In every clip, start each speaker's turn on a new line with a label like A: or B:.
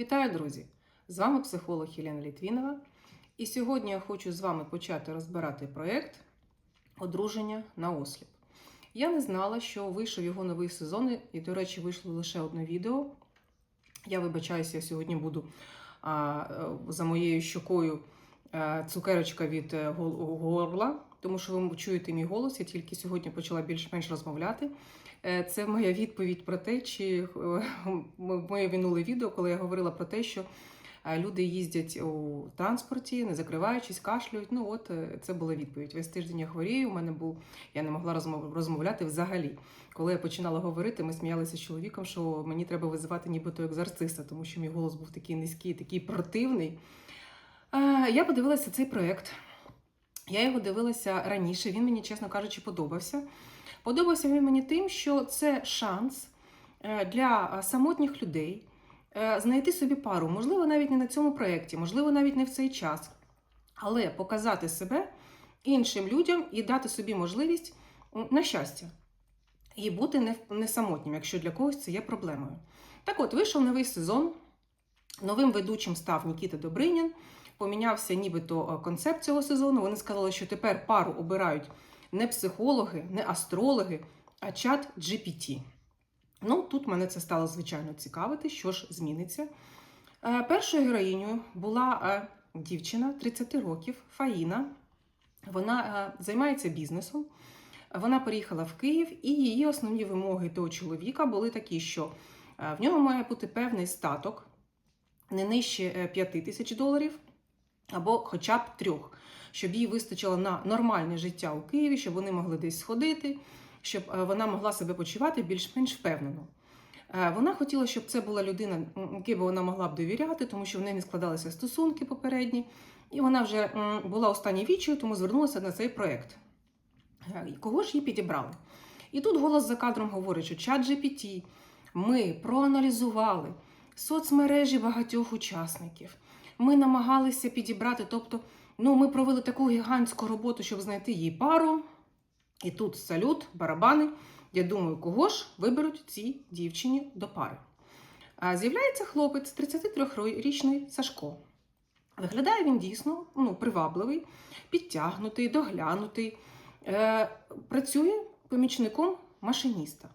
A: Вітаю, друзі! З вами психолог Єлена Літвінова. І сьогодні я хочу з вами почати розбирати проєкт Одруження на осліп. Я не знала, що вийшов його новий сезон, і, до речі, вийшло лише одне відео. Я вибачаюся, я сьогодні буду а, е, за моєю щокою е, цукерочка від е, горла, тому що ви чуєте мій голос. Я тільки сьогодні почала більш-менш розмовляти. Е, Це моя відповідь про те, чи е, моє минуле відео, коли я говорила про те, що е, люди їздять у транспорті, не закриваючись, кашлюють. Ну от це була відповідь. Весь тиждень я хворію. У мене був я не могла розмов- розмовляти взагалі. Коли я починала говорити, ми сміялися з чоловіком, що мені треба визивати нібито екзорциста, тому що мій голос був такий низький, такий противний. Я подивилася цей проєкт. Я його дивилася раніше. Він мені, чесно кажучи, подобався. Подобався він мені тим, що це шанс е, для е, самотніх людей е, знайти собі пару. Можливо, навіть не на цьому проєкті, можливо, навіть не в цей час, але показати себе іншим людям і дати собі можливість на щастя і бути не, не самотнім, якщо для когось це є проблемою. Так от, вийшов новий сезон. Новим ведучим став Нікіта Добринін. Помінявся нібито е, концепт цього сезону. Вони сказали, що тепер пару обирають не психологи, не астрологи, а чат GPT. Ну, тут мене це стало звичайно цікавити, що ж зміниться. Е, Першою героїнею була е, дівчина 30 років, Фаїна. Вона займається бізнесом. Вона переїхала в Київ, і її основні вимоги до чоловіка були такі, що в нього має бути певний статок, не нижче 5 тисяч доларів, або хоча б трьох, щоб їй вистачило на нормальне життя у Києві, щоб вони могли десь сходити, щоб е, вона могла себе почувати більш-менш впевнено. Е, Вона хотіла, щоб це була людина, якій вона могла б довіряти, тому що в неї не складалися стосунки попередні, і вона вже була останньою вічою, тому звернулася на цей проєкт. Е, Кого ж їй підібрали? І тут голос за кадром говорить, що чат GPT ми проаналізували соцмережі багатьох учасників. Ми намагалися підібрати, тобто, ну, ми провели таку гігантську роботу, щоб знайти їй пару. І тут салют, барабани. Я думаю, кого ж виберуть цій дівчині до пари. З'являється хлопець, 33-річний Сашко. Виглядає він дійсно ну, привабливий, підтягнутий, доглянутий. Е, працює помічником машиніста.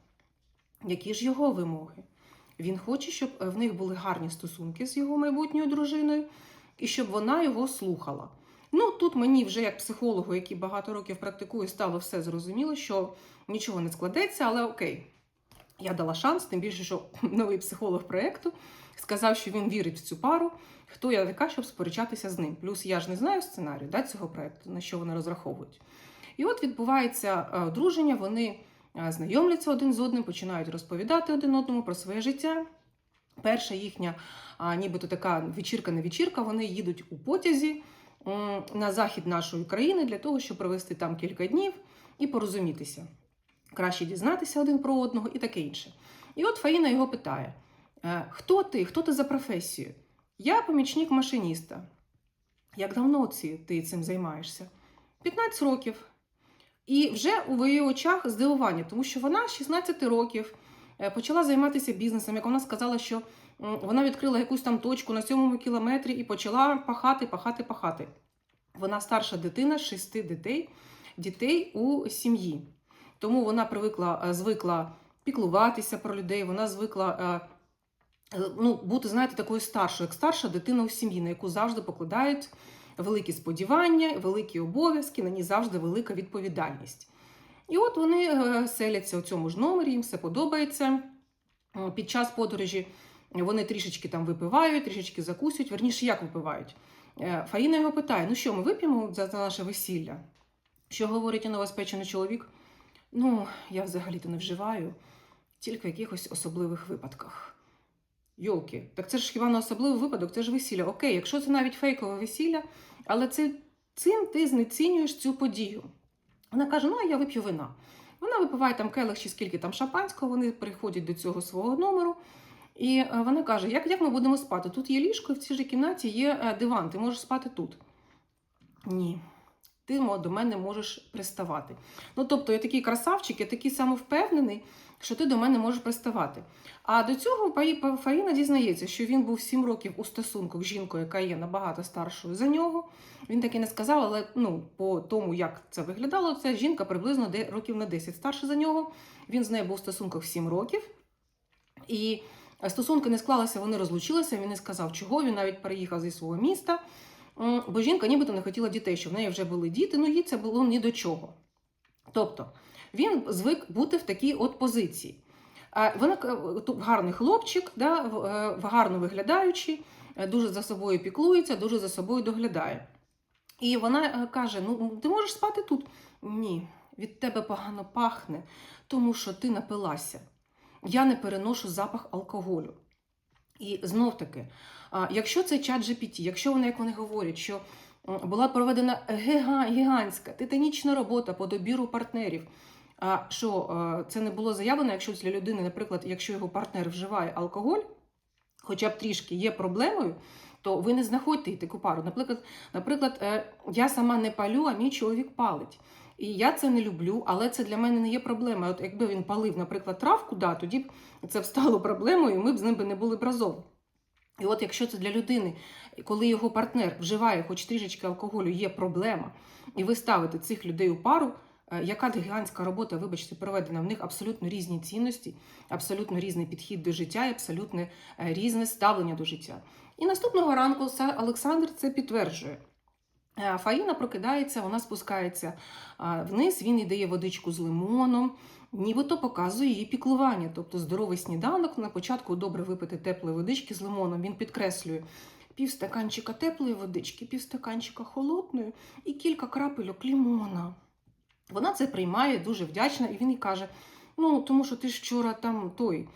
A: Які ж його вимоги? Він хоче, щоб е, в них були гарні стосунки з його майбутньою дружиною і щоб вона його слухала. Ну, тут мені вже як психологу, який багато років практикує, стало все зрозуміло, що нічого не складеться, але окей. Я дала шанс, тим більше, що новий психолог проєкту сказав, що він вірить в цю пару. Хто я така, щоб сперечатися з ним? Плюс я ж не знаю сценарію да, цього проєкту, на що вони розраховують. І от відбувається е, одруження, вони знайомляться один з одним, починають розповідати один одному про своє життя. Перша їхня, нібито така вечірка не вечірка, вони їдуть у потязі на захід нашої країни для того, щоб провести там кілька днів і порозумітися. Краще дізнатися один про одного і таке інше. І от Фаїна його питає: «Е, хто ти? Хто ти за професією? Я помічник машиніста. Як давно ти цим займаєшся? 15 років. І вже у її очах здивування, тому що вона з 16 років е, почала займатися бізнесом. Як вона сказала, що вона відкрила якусь там точку на сьомому кілометрі і почала пахати, пахати, пахати. Вона старша дитина шести дітей, дітей у сім'ї. Тому вона привикла, е, звикла піклуватися про людей, вона звикла е, ну, бути, знаєте, такою старшою, як старша дитина у сім'ї, на яку завжди покладають великі сподівання, великі обов'язки, на ній завжди велика відповідальність. І от вони е, селяться у цьому ж номері, їм все подобається. Під час подорожі вони трішечки там випивають, трішечки закусують. Верніше, як випивають? Е, Фаїна його питає: ну що, ми вип'ємо за наше весілля? Що говорить новоспечений чоловік? Ну, я взагалі-то не вживаю, тільки в якихось особливих випадках. Йолки, так це ж хіба не особливий випадок, це ж весілля. Окей, якщо це навіть фейкове весілля, але це, цим ти знецінюєш цю подію. Вона каже: ну, а я вип'ю вина. Вона випиває там келих чи скільки там шампанського, вони приходять до цього свого номеру. І е, вона каже: як, як ми будемо спати? Тут є ліжко, і в цій же кімнаті є е, диван, ти можеш спати тут. Ні. ти до мене можеш приставати. Ну, тобто, я такий красавчик, я такий самовпевнений, що ти до мене можеш приставати. А до цього Фаїна дізнається, що він був 7 років у стосунках з жінкою, яка є набагато старшою за нього. Він так і не сказав, але ну, по тому, як це виглядало, це жінка приблизно років на 10 старша за нього. Він з нею був в стосунках 7 років. І стосунки не склалися, вони розлучилися. Він не сказав, чого. Він навіть переїхав зі свого міста. Бо жінка нібито не хотіла дітей, що в неї вже були діти, ну їй це було ні до чого. Тобто він звик бути в такій от позиції. Вона гарний хлопчик, да, е, гарно виглядаючий, е, дуже за собою піклується, дуже за собою доглядає. І вона е, каже: Ну, ти можеш спати тут? Ні, від тебе погано пахне, тому що ти напилася. Я не переношу запах алкоголю. І знов таки, якщо це чат GPT, якщо вони, як вони говорять, що була проведена гігантська титанічна робота по добіру партнерів, що е, це не було заявлено, якщо для людини, наприклад, якщо його партнер вживає алкоголь, хоча б трішки є проблемою, то ви не знаходьте таку пару. Наприклад, наприклад, е, я сама не палю, а мій чоловік палить. І я це не люблю, але це для мене не є проблемою. От якби він палив, наприклад, травку, да, тоді б це б стало проблемою, і ми б з ним не були б разом. І от якщо це для людини, коли його партнер вживає хоч трішечки алкоголю, є проблема, і ви ставите цих людей у пару, яка гігантська робота, вибачте, проведена, в них абсолютно різні цінності, абсолютно різний підхід до життя і абсолютно е, різне ставлення до життя. І наступного ранку Олександр це підтверджує. Е, Фаїна прокидається, вона спускається вниз, він їй дає водичку з лимоном, нібито показує її піклування. Тобто здоровий сніданок на початку добре випити теплої водички з лимоном. Він підкреслює пів стаканчика теплої водички, пів стаканчика холодної і кілька крапельок лимона. Вона це приймає дуже вдячна, і він їй каже: Ну, тому що ти ж вчора там той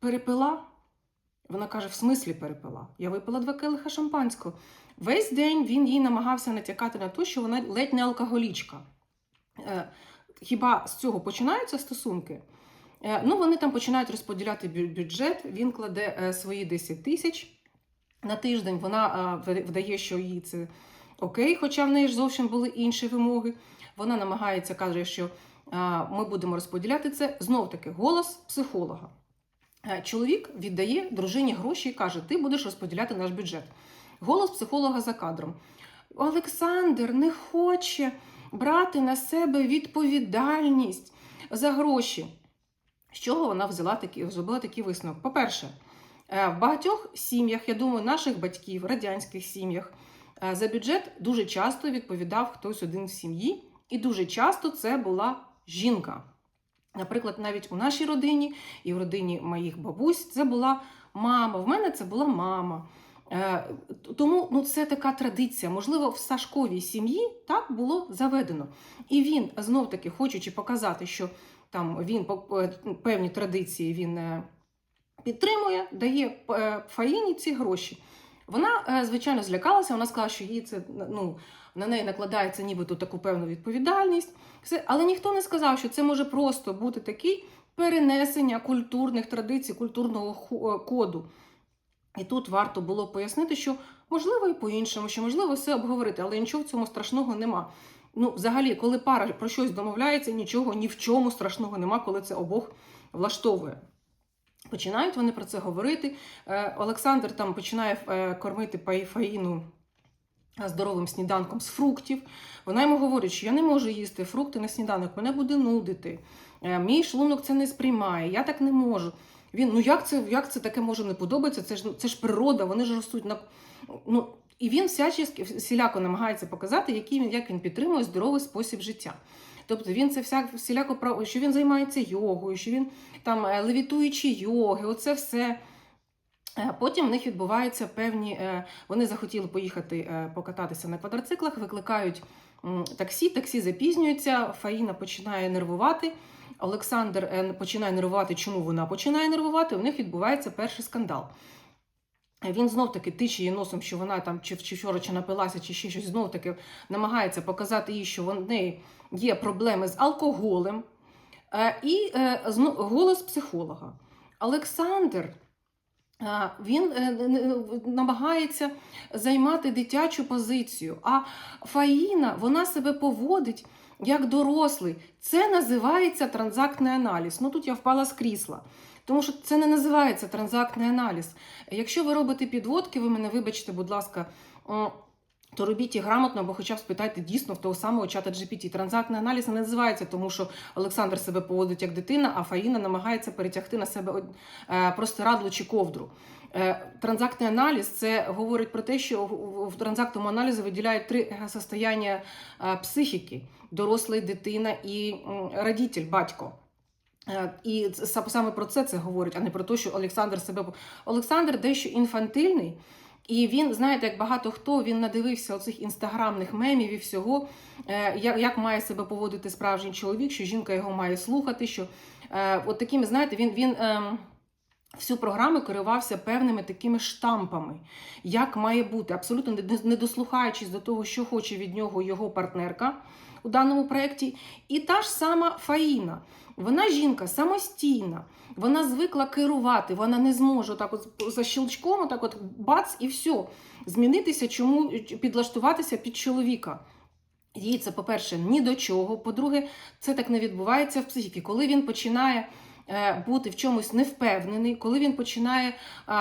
A: перепила. Вона каже: в смислі перепила? Я випила два келиха шампанського. Весь день він їй намагався натякати на те, що вона ледь не алкоголічка. Е, Хіба з цього починаються стосунки? Е, Ну, вони там починають розподіляти бюджет, він кладе е, свої 10 тисяч на тиждень. Вона вдає, що їй це окей, хоча в неї ж зовсім були інші вимоги. Вона намагається, каже, що ми будемо розподіляти це. Знов таки, голос психолога. Е, Чоловік віддає дружині гроші і каже: Ти будеш розподіляти наш бюджет. Голос психолога за кадром. Олександр не хоче брати на себе відповідальність за гроші. З чого вона взяла такі, зробила такий висновок? По-перше, е, в багатьох сім'ях, я думаю, наших батьків, радянських сім'ях, е, за бюджет дуже часто відповідав хтось один в сім'ї, і дуже часто це була жінка. Наприклад, навіть у нашій родині і в родині моїх бабусь це була мама. В мене це була мама. Е, Тому ну, це така традиція. Можливо, в Сашковій сім'ї так було заведено. І він, знов таки, хочучи показати, що там він е, певні традиції він е, підтримує, дає Фаїні ці гроші. Вона, звичайно, злякалася, вона сказала, що їй це ну, на неї накладається нібито таку певну відповідальність. Але ніхто не сказав, що це може просто бути такий перенесення культурних традицій, культурного е, коду. І тут варто було пояснити, що можливо і по-іншому, що можливо все обговорити, але нічого в цьому страшного нема. Ну, взагалі, коли пара про щось домовляється, нічого ні в чому страшного нема, коли це обох влаштовує. Починають вони про це говорити. Е, Олександр там починає е, кормити Паї- Фаїну здоровим сніданком з фруктів. Вона йому говорить, що я не можу їсти фрукти на сніданок, мене буде нудити. Е, Мій шлунок це не сприймає, я так не можу. Він, ну як це, як це таке може не подобатися? Це ж, ну, це ж природа, вони ж ростуть на. Ну, і він всячески всіляко намагається показати, який він, як він підтримує здоровий спосіб життя. Тобто він це всяк, всіляко що він займається йогою, що він там е, левітуючі йоги, оце все. Е, Потім в них відбуваються певні. е, Вони захотіли поїхати е, покататися на квадроциклах, викликають таксі, таксі запізнюється, Фаїна починає нервувати. Олександр починає нервувати. Чому вона починає нервувати? У них відбувається перший скандал. Він знов таки тиче її носом, що вона там чи, вчора чи напилася, чи ще щось знов таки намагається показати їй, що в неї є проблеми з алкоголем. І голос психолога. Олександр він е, намагається займати дитячу позицію. А Фаїна вона себе поводить як дорослий. Це називається транзактний аналіз. Ну тут я впала з крісла. Тому що це не називається транзактний аналіз. Якщо ви робите підводки, ви мене вибачте, будь ласка, то робіть їх грамотно, або хоча б спитайте дійсно в того самого чата GPT. Транзактний аналіз не називається, тому що Олександр себе поводить як дитина, а Фаїна намагається перетягти на себе е, простирадло чи ковдру. Е, Транзактний аналіз це говорить про те, що в- транзактному аналізі виділяють три состояння е, психіки: дорослий, дитина і родитель, батько. І саме про це це говорить, а не про те, що Олександр себе. Олександр дещо інфантильний, і він, знаєте, як багато хто він надивився оцих інстаграмних мемів і всього, е, як, як має себе поводити справжній чоловік, що жінка його має слухати. Що е, от такими, знаєте, він. він ем, Всю програму керувався певними такими штампами, як має бути, абсолютно не- не дослухаючись до того, що хоче від нього його партнерка у даному проєкті. І та ж сама Фаїна. Вона жінка самостійна, вона звикла керувати, вона не зможе так от за щелчком, так от бац і все. Змінитися, чому підлаштуватися під чоловіка. Їй це, по-перше, ні до чого. По-друге, це так не відбувається в психіці. Коли він починає е, бути в чомусь невпевнений, коли він починає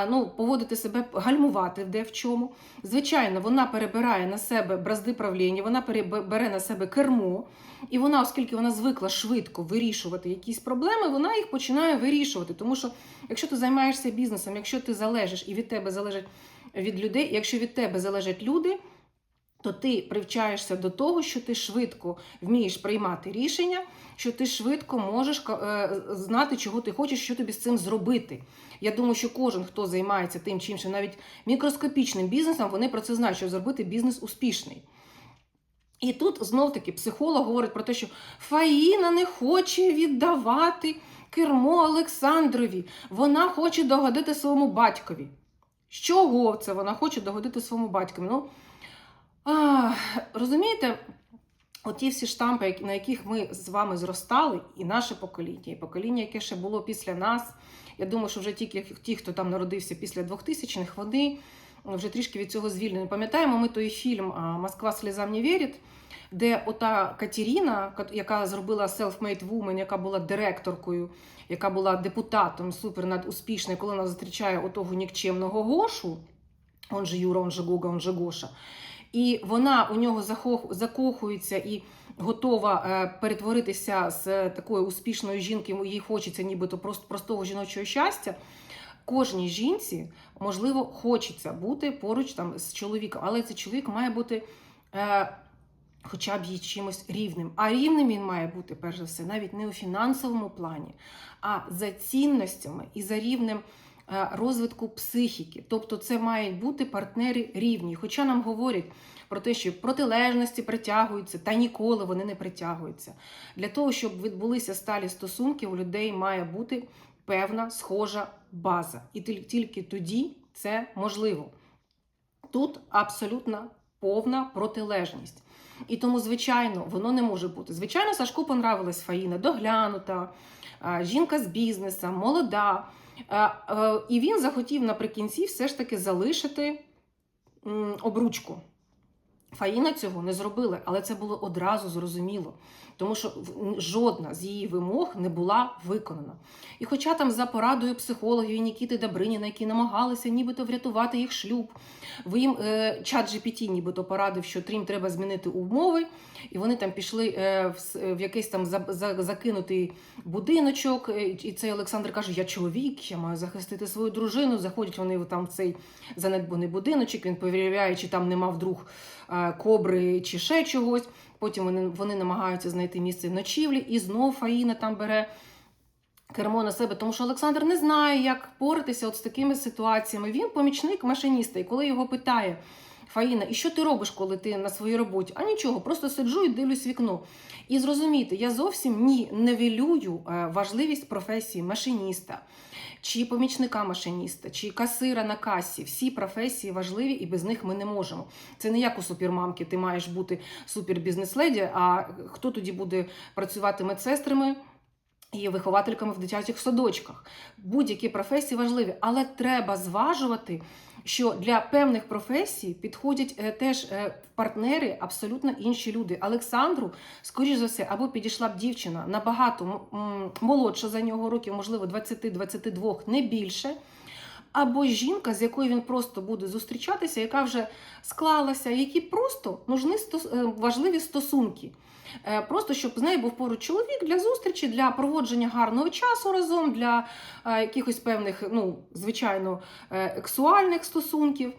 A: ну, поводити себе, гальмувати де в чому. Звичайно, вона перебирає на себе бразди правління, вона перебе- бере на себе кермо, і вона, оскільки вона звикла швидко вирішувати якісь проблеми, вона їх починає вирішувати. Тому що якщо ти займаєшся бізнесом, якщо ти залежиш і від тебе залежить від людей, якщо від тебе залежать люди. То ти привчаєшся до того, що ти швидко вмієш приймати рішення, що ти швидко можеш е, знати, чого ти хочеш, що тобі з цим зробити. Я думаю, що кожен, хто займається тим чи іншим, навіть мікроскопічним бізнесом, вони про це знають, що зробити бізнес успішний. І тут знов-таки психолог говорить про те, що Фаїна не хоче віддавати кермо Олександрові. Вона хоче догодити своєму батькові. З чого це вона хоче догодити своєму батькові? Ну, а, розумієте, оті всі штампи, на яких ми з вами зростали, і наше покоління, і покоління, яке ще було після нас. Я думаю, що вже тільки ті, хто там народився після 2000-х, вони вже трішки від цього звільнені. Пам'ятаємо ми той фільм Москва слізам не вірить, де ота Катерина, яка зробила self-made woman, яка була директоркою, яка була депутатом супер надуспішною, коли вона зустрічає отого нікчемного Гошу, он же Юра, он же Гога, он же Гоша. І вона у нього закохується і готова е, перетворитися з е, такої успішної жінки, їй хочеться нібито простого жіночого щастя. Кожній жінці, можливо, хочеться бути поруч там з чоловіком, але цей чоловік має бути е, хоча б їй чимось рівним. А рівним він має бути, перш за все, навіть не у фінансовому плані, а за цінностями і за рівнем розвитку психіки. Тобто це мають бути партнери рівні. Хоча нам говорять про те, що протилежності притягуються, та ніколи вони не притягуються. Для того, щоб відбулися сталі стосунки, у людей має бути певна схожа база. І тільки- тоді це можливо. Тут абсолютно повна протилежність. І тому, звичайно, воно не може бути. Звичайно, Сашку понравилась Фаїна, доглянута, жінка з бізнесу, молода. Е, І він захотів наприкінці все ж таки залишити обручку. Фаїна цього не зробила, але це було одразу зрозуміло, тому що жодна з її вимог не була виконана. І хоча там за порадою психологів Нікіти Добриніна, які намагалися нібито врятувати їх шлюб, ви їм е, чат GPT нібито порадив, що трім треба змінити умови, і вони там пішли е, в, в якийсь там за, за, закинутий будиночок. е, І цей Олександр каже: Я чоловік, я маю захистити свою дружину. Заходять вони там в цей занедбаний будиночок. Він перевіряє, чи там нема вдруг кобри чи ще чогось. Потім вони, вони намагаються знайти місце ночівлі, і знов Фаїна там бере кермо на себе, тому що Олександр не знає, як поратися от з такими ситуаціями. Він помічник машиніста, і коли його питає. Фаїна, і що ти робиш, коли ти на своїй роботі? А нічого, просто сиджу і дивлюсь вікно. І зрозумійте, я зовсім ні не вілюю е, важливість професії машиніста, чи помічника машиніста, чи касира на касі. Всі професії важливі і без них ми не можемо. Це не як у супермамки, ти маєш бути супербізнес-леді, а хто тоді буде працювати медсестрами? І виховательками в дитячих садочках. Будь-які професії важливі, але треба зважувати, що для певних професій підходять е, теж е, партнери абсолютно інші люди. Олександру, скоріш за все, або підійшла б дівчина набагато молодша за нього років, можливо, 20-22, не більше. Або жінка, з якою він просто буде зустрічатися, яка вже склалася, які просто нужні е, важливі стосунки. Е, Просто щоб з нею був поруч чоловік для зустрічі, для проводження гарного часу разом, для е, якихось певних, ну, звичайно, ексуальних стосунків.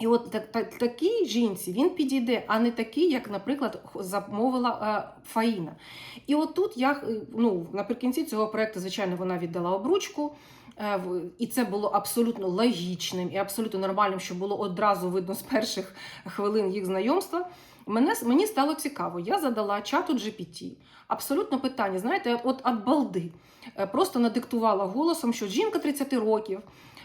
A: І от так, так, такій жінці він підійде, а не такий, як, наприклад, замовила е, Фаїна. І от тут я ну, наприкінці цього проекту, звичайно, вона віддала обручку. Е, І це було абсолютно логічним і абсолютно нормальним, що було одразу видно з перших хвилин їх знайомства. Мене, мені стало цікаво. Я задала чату GPT абсолютно питання, знаєте, от от балди. Е, Просто надиктувала голосом, що жінка 30 років,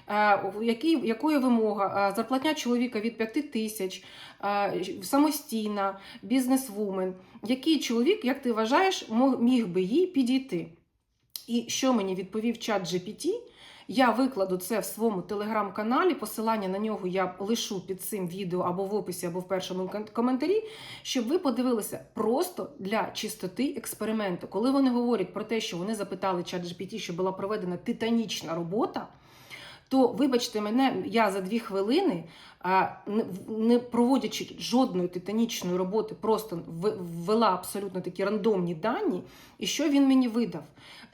A: е, який, якої вимога, зарплатня чоловіка від 5 тисяч, самостійна, бізнесвумен. Який чоловік, як ти вважаєш, міг би їй підійти? І що мені відповів чат GPT? Я викладу це в своєму телеграм-каналі. Посилання на нього я лишу під цим відео або в описі, або в першому коментарі, щоб ви подивилися просто для чистоти експерименту. Коли вони говорять про те, що вони запитали чат GPT, що була проведена титанічна робота. То, вибачте мене, я за дві хвилини, не- проводячи жодної титанічної роботи, просто ввела абсолютно такі рандомні дані. І що він мені видав?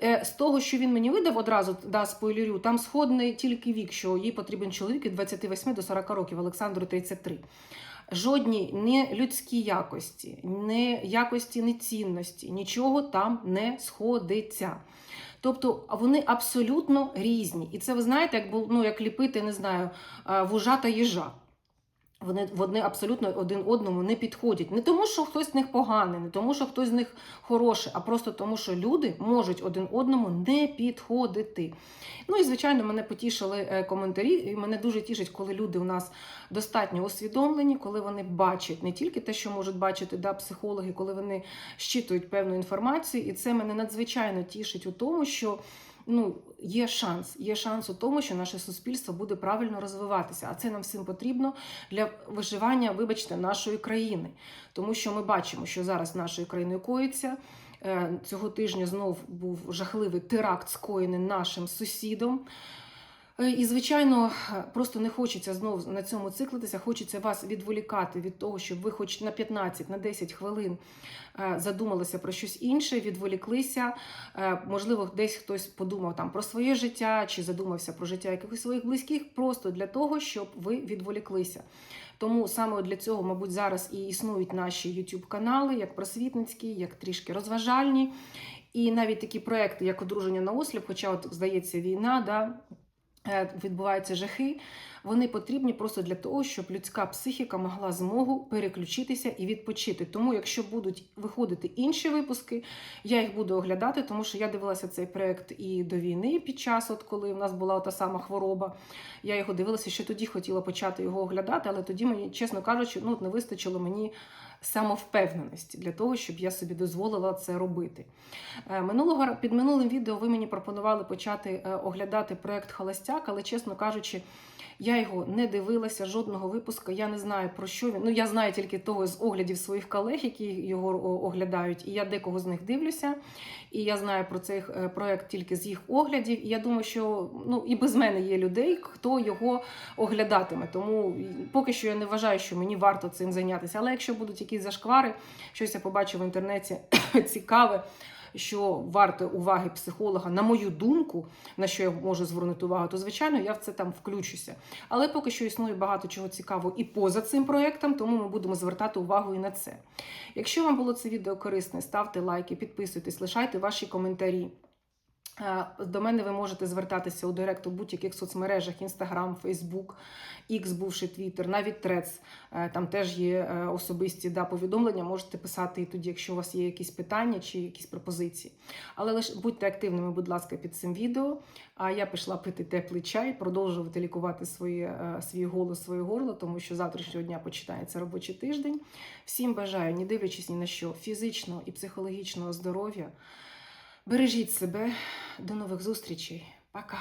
A: Е, З того, що він мені видав, одразу да, спойлерю, там сходний тільки вік, що їй потрібен чоловік від 28 до 40 років, Олександру 33. Жодні не людські якості, не якості, не цінності, нічого там не сходиться. Тобто вони абсолютно різні. І це ви знаєте, як ну, як ліпити, не знаю, вужа та їжа. Вони, вони абсолютно один одному не підходять. Не тому, що хтось з них поганий, не тому, що хтось з них хороший, а просто тому, що люди можуть один одному не підходити. Ну і звичайно, мене потішили е, коментарі. І мене дуже тішить, коли люди у нас достатньо усвідомлені, коли вони бачать не тільки те, що можуть бачити да, психологи, коли вони щитують певну інформацію. І це мене надзвичайно тішить у тому, що ну, є шанс. Є шанс у тому, що наше суспільство буде правильно розвиватися. А це нам всім потрібно для виживання, вибачте, нашої країни. Тому що ми бачимо, що зараз нашою країною коїться. Е, Цього тижня знов був жахливий теракт, скоєний нашим сусідом. Е, І, звичайно, просто не хочеться знову на цьому циклитися. Хочеться вас відволікати від того, щоб ви хоч на 15, на 10 хвилин е, задумалися про щось інше, відволіклися. Е, Можливо, десь хтось подумав там про своє життя чи задумався про життя якихось своїх близьких, просто для того, щоб ви відволіклися. Тому саме для цього, мабуть, зараз і існують наші youtube канали як просвітницькі, як трішки розважальні. І навіть такі проекти, як одруження на осліп, хоча, от, здається, війна, да, відбуваються жахи, вони потрібні просто для того, щоб людська психіка могла змогу переключитися і відпочити. Тому, якщо будуть виходити інші випуски, я їх буду оглядати, тому що я дивилася цей проект і до війни під час, от коли в нас була та сама хвороба. Я його дивилася, ще тоді хотіла почати його оглядати, але тоді мені, чесно кажучи, ну не вистачило мені самовпевненості для того, щоб я собі дозволила це робити. Е, Минулого під минулим відео ви мені пропонували почати е, оглядати проект Холостяк, але чесно кажучи, я його не дивилася, жодного випуску. Я не знаю про що він. Ну я знаю тільки того з оглядів своїх колег, які його оглядають, і я декого з них дивлюся. І я знаю про цей е, проект тільки з їх оглядів. І я думаю, що ну і без мене є людей, хто його оглядатиме. Тому поки що я не вважаю, що мені варто цим зайнятися. Але якщо будуть якісь зашквари, щось я побачу в інтернеті цікаве. Що варте уваги психолога, на мою думку, на що я можу звернути увагу, то звичайно я в це там включуся. Але поки що існує багато чого цікавого і поза цим проєктом, тому ми будемо звертати увагу і на це. Якщо вам було це відео корисне, ставте лайки, підписуйтесь, лишайте ваші коментарі. Е, До мене ви можете звертатися у директ у будь-яких соцмережах: Instagram, Facebook, X, бувший Twitter, навіть Threads. Е, Там теж є е, особисті да, повідомлення. Можете писати і тоді, якщо у вас є якісь питання чи якісь пропозиції. Але лише будьте активними, будь ласка, під цим відео. А я пішла пити теплий чай, продовжувати лікувати своє, свій голос, своє горло, тому що завтрашнього дня починається робочий тиждень. Всім бажаю, не дивлячись ні на що, фізичного і психологічного здоров'я. Бережіть себе. До нових зустрічей. Пока.